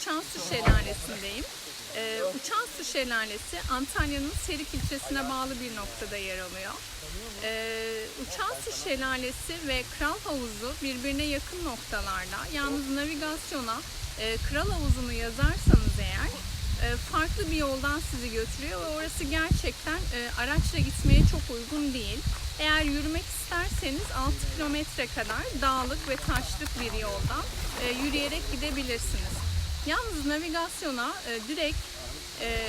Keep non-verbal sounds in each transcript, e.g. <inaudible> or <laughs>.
Uçan Su Şelalesi'ndeyim. Ee, Uçan Su Şelalesi Antalya'nın Serik ilçesine bağlı bir noktada yer alıyor. Ee, Uçan Su Şelalesi ve Kral Havuzu birbirine yakın noktalarda. Yalnız navigasyona e, Kral Havuzu'nu yazarsanız eğer e, farklı bir yoldan sizi götürüyor ve orası gerçekten e, araçla gitmeye çok uygun değil. Eğer yürümek isterseniz 6 kilometre kadar dağlık ve taşlık bir yoldan e, yürüyerek gidebilirsiniz. Yalnız navigasyona e, direkt e,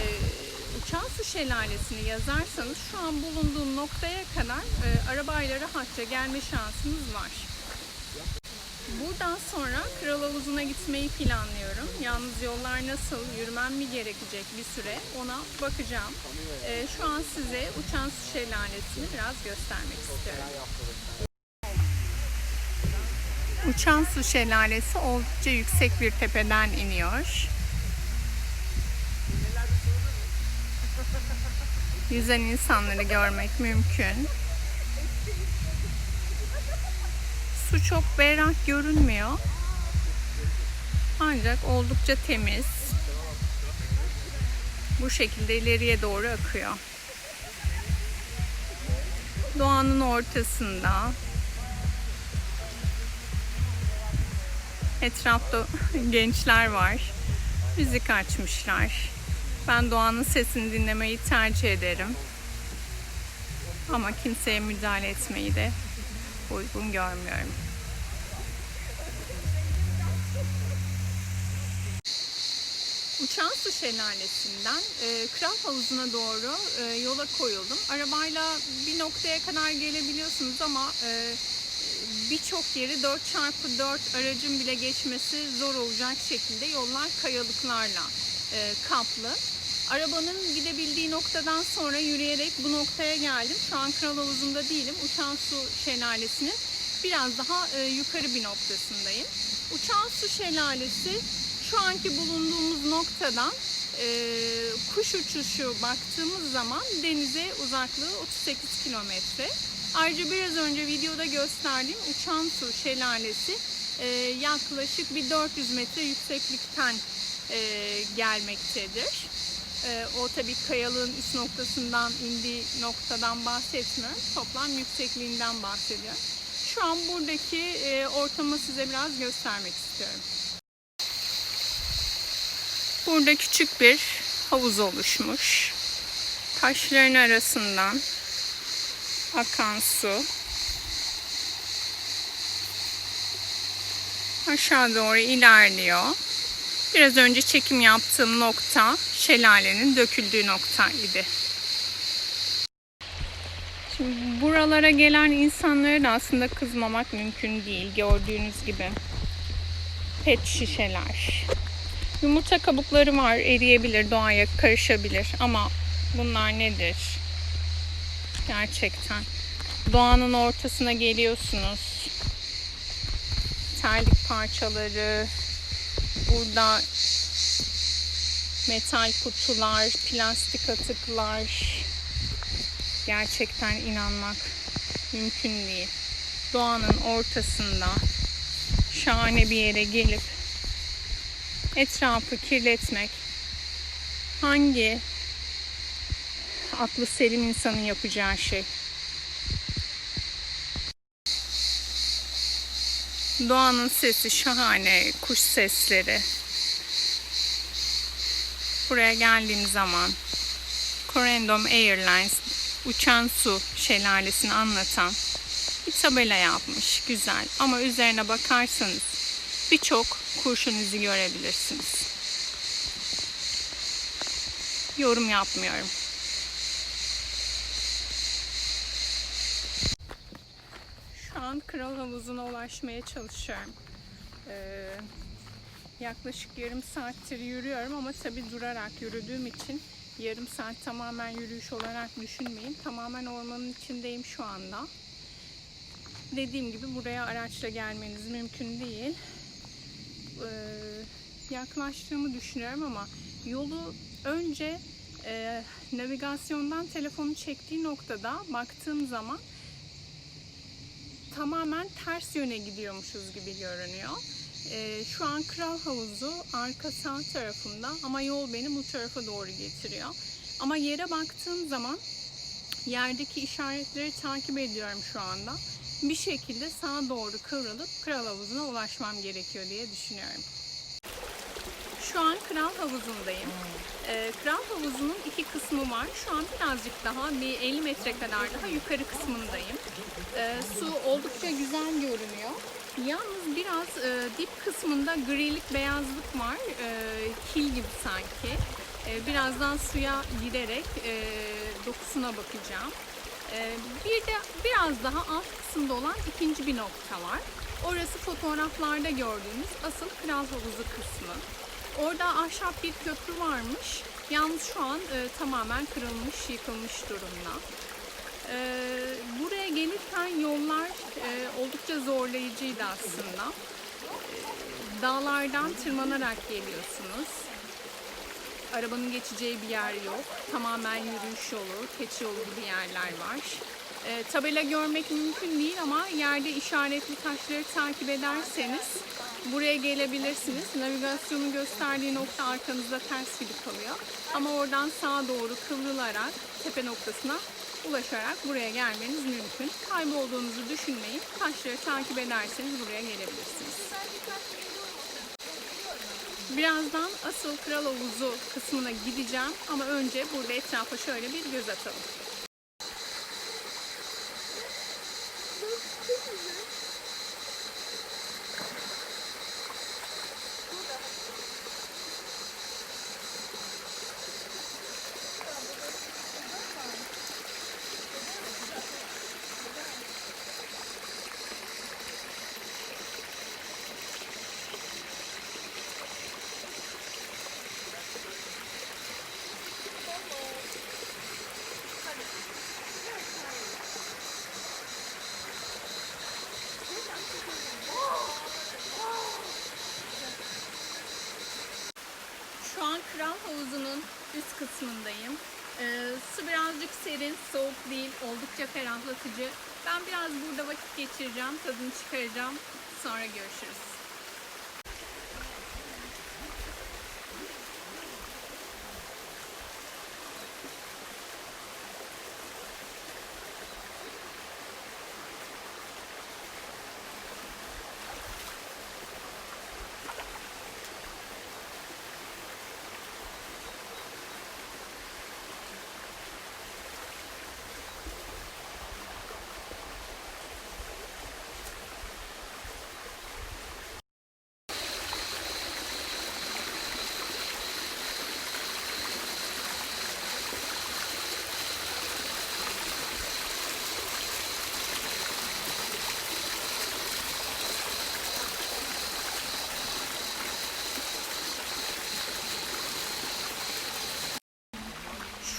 Uçan Su Şelalesi'ni yazarsanız şu an bulunduğum noktaya kadar e, arabayla rahatça gelme şansınız var. Buradan sonra Kral Havuzu'na gitmeyi planlıyorum. Yalnız yollar nasıl, yürümem mi gerekecek bir süre ona bakacağım. Ee, şu an size Uçan Su Şelalesi'ni biraz göstermek istiyorum. Uçan Su Şelalesi oldukça yüksek bir tepeden iniyor. Yüzen insanları görmek mümkün. Su çok berrak görünmüyor. Ancak oldukça temiz. Bu şekilde ileriye doğru akıyor. Doğanın ortasında etrafta gençler var. Müzik açmışlar. Ben doğanın sesini dinlemeyi tercih ederim. Ama kimseye müdahale etmeyi de uygun görmüyorum. Uçan Su Şelalesi'nden e, Kral Havuzu'na doğru e, yola koyuldum. Arabayla bir noktaya kadar gelebiliyorsunuz ama e, birçok yeri 4x4 aracın bile geçmesi zor olacak şekilde yollar kayalıklarla e, kaplı. Arabanın gidebildiği noktadan sonra yürüyerek bu noktaya geldim. Şu an Kral Havuzu'nda değilim. Uçan Su Şelalesi'nin biraz daha e, yukarı bir noktasındayım. Uçan Su Şelalesi şu anki bulunduğumuz noktadan e, kuş uçuşu baktığımız zaman denize uzaklığı 38 kilometre. Ayrıca biraz önce videoda gösterdiğim Uçan Su Şelalesi e, yaklaşık bir 400 metre yükseklikten e, gelmektedir. E, o tabii kayalığın üst noktasından indiği noktadan bahsetmiyorum. Toplam yüksekliğinden bahsediyorum. Şu an buradaki ortamı size biraz göstermek istiyorum. Burada küçük bir havuz oluşmuş. Taşların arasından akan su. Aşağı doğru ilerliyor. Biraz önce çekim yaptığım nokta şelalenin döküldüğü nokta. Şimdi buralara gelen insanlara da aslında kızmamak mümkün değil. Gördüğünüz gibi pet şişeler. Yumurta kabukları var, eriyebilir, doğaya karışabilir ama bunlar nedir? Gerçekten. Doğanın ortasına geliyorsunuz. Terlik parçaları, burada metal kutular, plastik atıklar. Gerçekten inanmak mümkün değil. Doğanın ortasında şahane bir yere gelip etrafı kirletmek hangi aklı selim insanın yapacağı şey? Doğanın sesi şahane, kuş sesleri. Buraya geldiğim zaman Corendon Airlines uçan su şelalesini anlatan bir tabela yapmış. Güzel ama üzerine bakarsanız birçok kurşun izi görebilirsiniz. Yorum yapmıyorum. Şu an Kral Havuzu'na ulaşmaya çalışıyorum. Ee, yaklaşık yarım saattir yürüyorum ama tabi durarak yürüdüğüm için yarım saat tamamen yürüyüş olarak düşünmeyin. Tamamen ormanın içindeyim şu anda. Dediğim gibi buraya araçla gelmeniz mümkün değil. Ee, yaklaştığımı düşünüyorum ama yolu önce e, navigasyondan telefonu çektiği noktada baktığım zaman tamamen ters yöne gidiyormuşuz gibi görünüyor. Ee, şu an Kral Havuzu arka sağ tarafımda ama yol beni bu tarafa doğru getiriyor. Ama yere baktığım zaman yerdeki işaretleri takip ediyorum şu anda. Bir şekilde sağa doğru kıvrılıp Kral Havuzu'na ulaşmam gerekiyor diye düşünüyorum. Şu an Kral Havuzu'ndayım. Ee, Kral Havuzu'nun iki kısmı var. Şu an birazcık daha bir 50 metre kadar daha yukarı kısmındayım. Ee, su oldukça güzel görünüyor. Yalnız biraz e, dip kısmında grilik beyazlık var. E, kil gibi sanki. E, birazdan suya girerek e, dokusuna bakacağım. E, bir de biraz daha alt kısımda olan ikinci bir nokta var. Orası fotoğraflarda gördüğünüz asıl Kral Havuzu kısmı. Orada ahşap bir köprü varmış. Yalnız şu an e, tamamen kırılmış, yıkılmış durumda. E, buraya gelirken yollar e, oldukça zorlayıcıydı aslında. E, dağlardan tırmanarak geliyorsunuz. Arabanın geçeceği bir yer yok. Tamamen yürüyüş yolu, keçi yolu gibi yerler var. E, tabela görmek mümkün değil ama yerde işaretli taşları takip ederseniz buraya gelebilirsiniz. Navigasyonun gösterdiği nokta arkanızda ters gibi kalıyor. Ama oradan sağa doğru kıvrılarak tepe noktasına ulaşarak buraya gelmeniz mümkün. Kaybolduğunuzu düşünmeyin. Taşları takip ederseniz buraya gelebilirsiniz. Birazdan asıl Kral Havuzu kısmına gideceğim ama önce burada etrafa şöyle bir göz atalım. Şu an Kral Havuzu'nun üst kısmındayım. Ee, su birazcık serin, soğuk değil, oldukça ferahlatıcı. Ben biraz burada vakit geçireceğim, tadını çıkaracağım. Sonra görüşürüz.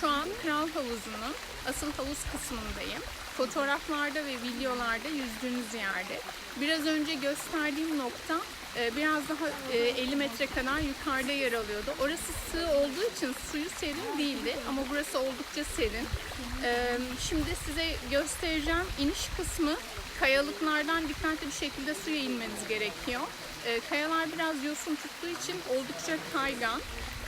Şu an Kral Havuzu'nun asıl havuz kısmındayım. Fotoğraflarda ve videolarda yüzdüğünüz yerde. Biraz önce gösterdiğim nokta e, biraz daha e, 50 metre kadar yukarıda yer alıyordu. Orası sığ olduğu için suyu serin değildi ama burası oldukça serin. E, Şimdi size göstereceğim iniş kısmı kayalıklardan dikkatli bir şekilde suya inmeniz gerekiyor. E, Kayalar biraz yosun tuttuğu için oldukça kaygan.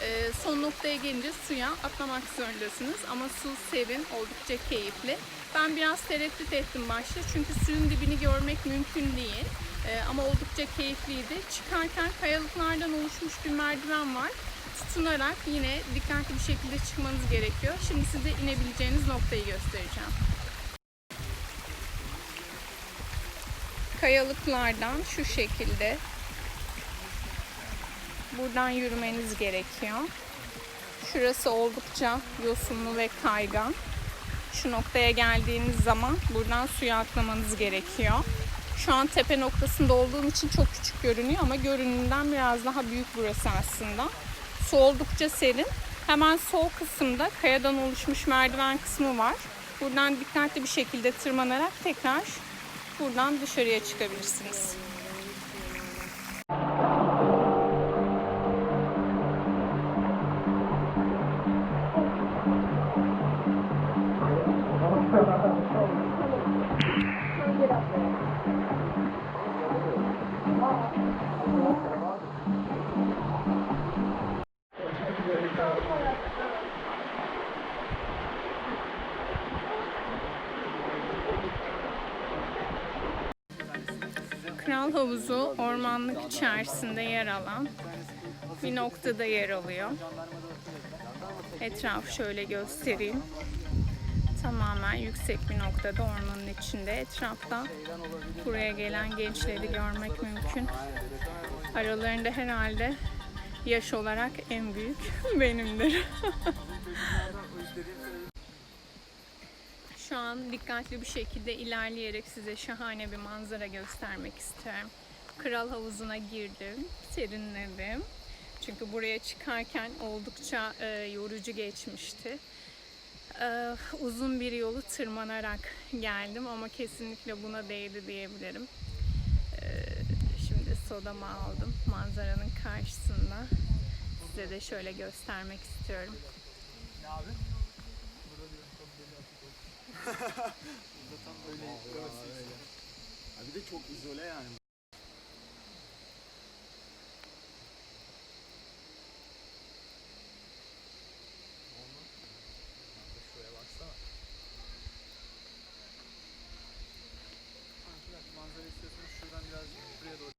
Ee, son noktaya gelince suya atlamak zorundasınız ama su serin, oldukça keyifli. Ben biraz tereddüt ettim başta çünkü suyun dibini görmek mümkün değil. Ee, ama oldukça keyifliydi. Çıkarken kayalıklardan oluşmuş bir merdiven var. Tutunarak yine dikkatli bir şekilde çıkmanız gerekiyor. Şimdi size inebileceğiniz noktayı göstereceğim. Kayalıklardan şu şekilde Buradan yürümeniz gerekiyor. Şurası oldukça yosunlu ve kaygan. Şu noktaya geldiğiniz zaman buradan suya atlamanız gerekiyor. Şu an tepe noktasında olduğum için çok küçük görünüyor ama görünümden biraz daha büyük burası aslında. Su oldukça serin. Hemen sol kısımda kayadan oluşmuş merdiven kısmı var. Buradan dikkatli bir şekilde tırmanarak tekrar buradan dışarıya çıkabilirsiniz. Kral Havuzu ormanlık içerisinde yer alan bir noktada yer alıyor. Etrafı şöyle göstereyim. Tamamen yüksek bir noktada ormanın içinde. Etrafta buraya gelen gençleri görmek mümkün. Aralarında herhalde yaş olarak en büyük <laughs> benimdir. <laughs> Şu an dikkatli bir şekilde ilerleyerek size şahane bir manzara göstermek istiyorum. Kral havuzuna girdim, serinledim. Çünkü buraya çıkarken oldukça e, yorucu geçmişti. E, uzun bir yolu tırmanarak geldim ama kesinlikle buna değdi diyebilirim. E, şimdi sodamı aldım manzaranın karşısında. Size de şöyle göstermek istiyorum. Abi <laughs> de çok izole yani.